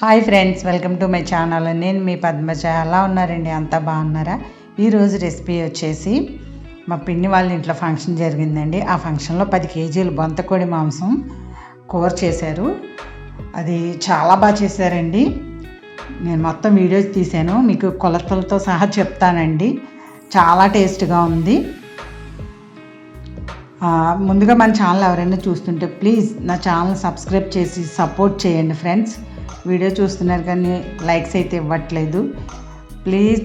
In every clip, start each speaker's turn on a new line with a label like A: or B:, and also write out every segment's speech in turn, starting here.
A: Hi friends welcome to my channel. నేను మీ పద్మజ. ఎలా ఉన్నారండి? అంతా బాగున్నారా? ఈరోజు రెసిపీ వచ్చేసి మా పిన్ని వాళ్ళ ఇంట్లో ఫంక్షన్ జరిగిందండి. ఆ ఫంక్షన్లో పది కేజీలు బొంతకోడి మాంసం కూర చేశారు. అది చాలా బాగా చేశారండి. నేను మొత్తం వీడియోస్ తీశాను. మీకు కొలతలతో సహా చెప్తానండి. చాలా టేస్ట్గా ఉంది. ముందుగా మన ఛానల్ ఎవరైనా చూస్తుంటే ప్లీజ్ నా ఛానల్ సబ్స్క్రైబ్ చేసి సపోర్ట్ చేయండి ఫ్రెండ్స్. వీడియో చూస్తున్నారు కానీ లైక్స్ అయితే ఇవ్వట్లేదు. ప్లీజ్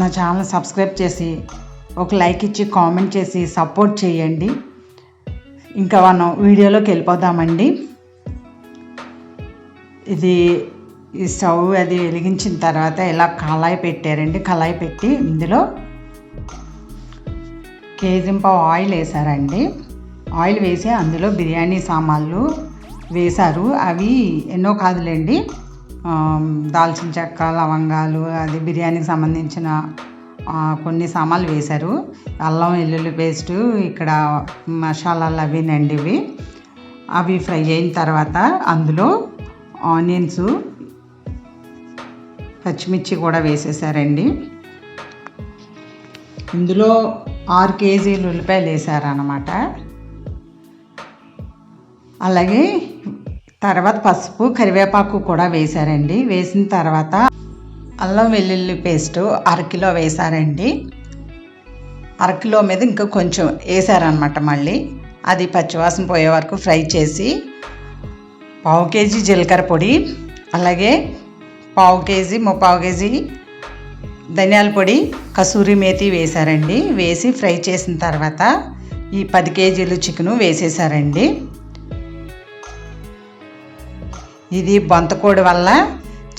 A: నా ఛానల్ సబ్స్క్రైబ్ చేసి ఒక లైక్ ఇచ్చి కామెంట్ చేసి సపోర్ట్ చేయండి. ఇంకా మనం వీడియోలోకి వెళ్ళిపోదామండి. ఇది ఈ స్టవ్ అది వెలిగించిన తర్వాత ఇలా కళాయి పెట్టారండి. కళాయి పెట్టి ఇందులో కేజింపావు ఆయిల్ వేసారండి. ఆయిల్ వేసి అందులో బిర్యానీ సామాన్లు వేశారు. అవి ఎన్నో కాదులేండి. దాల్చిన చెక్క లవంగాలు అది బిర్యానీకి సంబంధించిన కొన్ని సామాన్లు వేశారు. అల్లం వెల్లుల్లి పేస్టు ఇక్కడ మసాలాలు అవినండి ఇవి అవి ఫ్రై అయిన తర్వాత అందులో ఆనియన్స్ పచ్చిమిర్చి కూడా వేసేసారండి. ఇందులో ఆరు కేజీలు ఉల్లిపాయలు వేసారనమాట అలాగే తర్వాత పసుపు కరివేపాకు కూడా వేశారండి. వేసిన తర్వాత అల్లం వెల్లుల్లి పేస్ట్ అరకిలో వేశారండి. అరకిలో మీద ఇంకా కొంచెం వేసారనమాట మళ్ళీ. అది పచ్చివాసన పోయే వరకు ఫ్రై చేసి పావు కేజీ జీలకర్ర పొడి అలాగే పావు కేజీ ముప్పావు కేజీ ధనియాల పొడి కసూరి మేతి వేశారండి. వేసి ఫ్రై చేసిన తర్వాత ఈ పది కేజీలు చికెను వేసేసారండి ఇది బంతకోడి వల్ల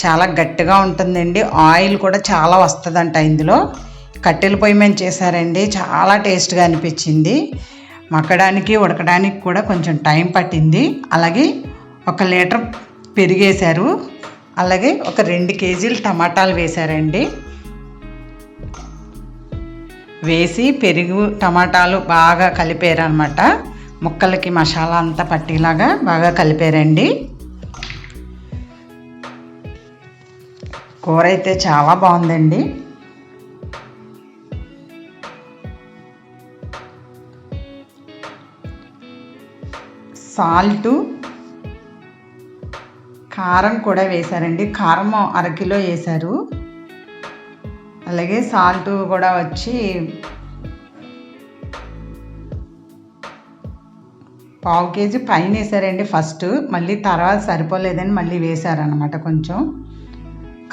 A: చాలా గట్టిగా ఉంటుందండి. ఆయిల్ కూడా చాలా వస్తుందంట ఇందులో. కట్టెల పొయ్యి మేము చేశారండి. చాలా టేస్ట్గా అనిపించింది. మక్కడానికి ఉడకడానికి కూడా కొంచెం టైం పట్టింది. అలాగే ఒక లీటర్ పెరిగేశారు. అలాగే ఒక రెండు కేజీలు టమాటాలు వేశారండి. వేసి పెరుగు టమాటాలు బాగా కలిపారు అనమాట ముక్కలకి మసాలా అంతా పట్టేలాగా బాగా కలిపారండి. కూర అయితే చాలా బాగుందండి. సాల్టు కారం కూడా వేశారండి. కారం అరకిలో వేశారు. అలాగే సాల్ట్ కూడా వచ్చి పావు కేజీ పైన వేసారండి ఫస్ట్. మళ్ళీ తర్వాత సరిపోలేదని మళ్ళీ వేశారనమాట కొంచెం.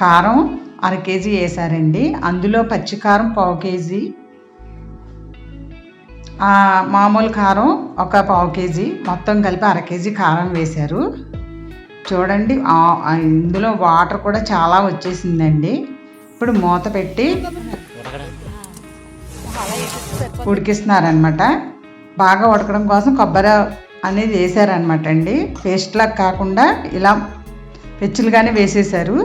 A: కారం అర కేజీ వేసారండి. అందులో పచ్చి కారం పావు కేజీ. మామూలు కారం ఒక పావు కేజీ. మొత్తం కలిపి అర కేజీ కారం వేశారు. చూడండి ఇందులో వాటర్ కూడా చాలా వచ్చేసిందండి. ఇప్పుడు మూత పెట్టి ఉడికిస్తున్నారనమాట బాగా ఉడకడం కోసం కొబ్బరి అనేది వేసారనమాట అండి. పేస్ట్లా కాకుండా ఇలా పెచ్చులుగానే వేసేసారు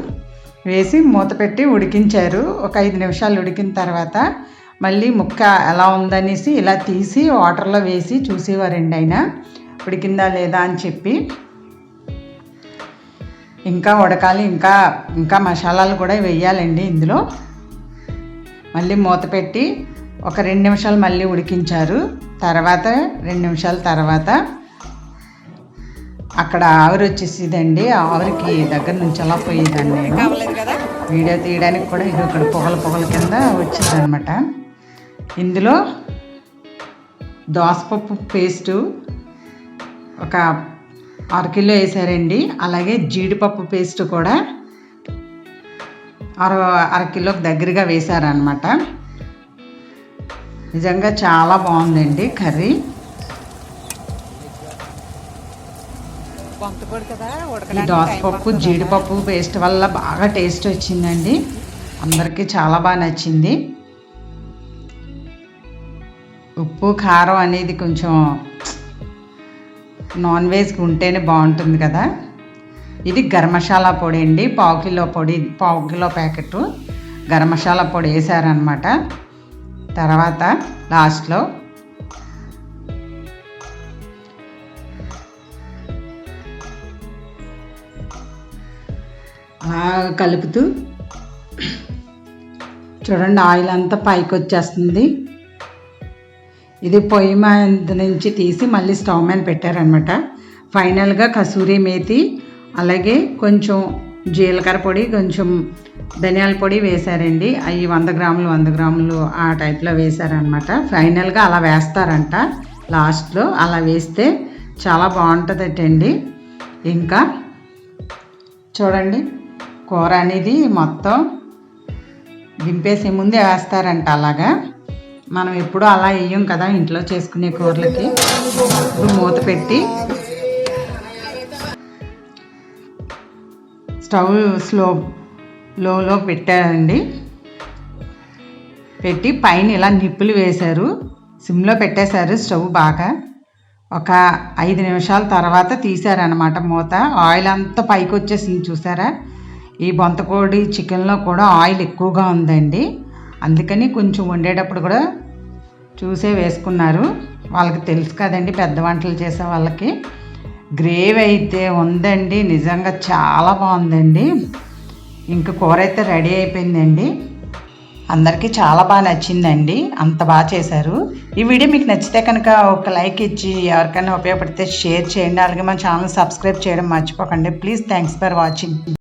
A: వేసి మూత పెట్టి ఉడికించారు. ఒక ఐదు నిమిషాలు ఉడికిన తర్వాత మళ్ళీ ముక్క ఎలా ఉందనేసి ఇలా తీసి వాటర్లో వేసి చూసేవారండి ఆయన. ఉడికిందా లేదా అని చెప్పి. ఇంకా ఉడకాలి ఇంకా ఇంకా మసాలాలు కూడా వేయాలండి ఇందులో. మళ్ళీ మూత పెట్టి ఒక రెండు నిమిషాలు మళ్ళీ ఉడికించారు. తర్వాత రెండు నిమిషాల తర్వాత అక్కడ ఆవిరి వచ్చేసిదండి. ఆవిరికి దగ్గర నుంచి అలా పోయేదాన్ని నేను. వీడియో తీయడానికి కూడా ఇది ఇక్కడ పొగల పొగల కింద వచ్చిందనమాట ఇందులో దోసపప్పు పేస్టు ఒక అర కిలో వేసారండి. అలాగే జీడిపప్పు పేస్ట్ కూడా అర అర కిలోకి దగ్గరగా వేసారనమాట నిజంగా చాలా బాగుందండి కర్రీ. ఈ దోసపప్పు జీడిపప్పు పేస్ట్ వల్ల బాగా టేస్ట్ వచ్చిందండి. అందరికీ చాలా బాగా నచ్చింది. ఉప్పు కారం అనేది కొంచెం నాన్ వెజ్కి ఉంటేనే బాగుంటుంది కదా. ఇది గరం మసాలా పొడి అండి. పావు కిలో పొడి పావు కిలో ప్యాకెట్ గరం మసాలా పొడి వేసారనమాట తర్వాత లాస్ట్లో కలుపుతూ చూడండి ఆయిల్ అంతా పైకి వచ్చేస్తుంది. ఇది పొయ్యి మీద నుంచి తీసి మళ్ళీ స్టవ్ మీద పెట్టారనమాట ఫైనల్గా కసూరి మేతి అలాగే కొంచెం జీలకర్ర పొడి కొంచెం ధనియాల పొడి వేశారండి. అవి వంద గ్రాములు వంద గ్రాములు ఆ టైప్లో వేశారనమాట ఫైనల్గా అలా వేస్తారంట. లాస్ట్లో అలా వేస్తే చాలా బాగుంటుందటండి. ఇంకా చూడండి. కూర అనేది మొత్తం దింపేసే ముందే వేస్తారంట అలాగా. మనం ఎప్పుడూ అలా వేయం కదా ఇంట్లో చేసుకునే కూరలకి. ఇప్పుడు మూత పెట్టి స్టవ్ స్లో లోలో పెట్టారండి. పెట్టి పైన ఇలా నిప్పులు వేశారు. సిమ్లో పెట్టేశారు స్టవ్ బాగా. ఒక ఐదు నిమిషాల తర్వాత తీశారనమాట మూత. ఆయిల్ అంతా పైకి వచ్చేసింది చూసారా? ఈ బొంతకోడి చికెన్లో కూడా ఆయిల్ ఎక్కువగా ఉందండి. అందుకని కొంచెం వండేటప్పుడు కూడా చూసే వేసుకున్నారు. వాళ్ళకి తెలుసు కదండి పెద్ద వంటలు చేసే వాళ్ళకి. గ్రేవీ అయితే ఉందండి నిజంగా చాలా బాగుందండి. ఇంకా కూర అయితే రెడీ అయిపోయిందండి. అందరికీ చాలా బాగా నచ్చిందండి అంత బాగా చేశారు. ఈ వీడియో మీకు నచ్చితే కనుక ఒక లైక్ ఇచ్చి ఎవరికైనా ఉపయోగపడితే షేర్ చేయండి. అలాగే మన ఛానల్ సబ్స్క్రైబ్ చేయడం మర్చిపోకండి. Please thanks for watching.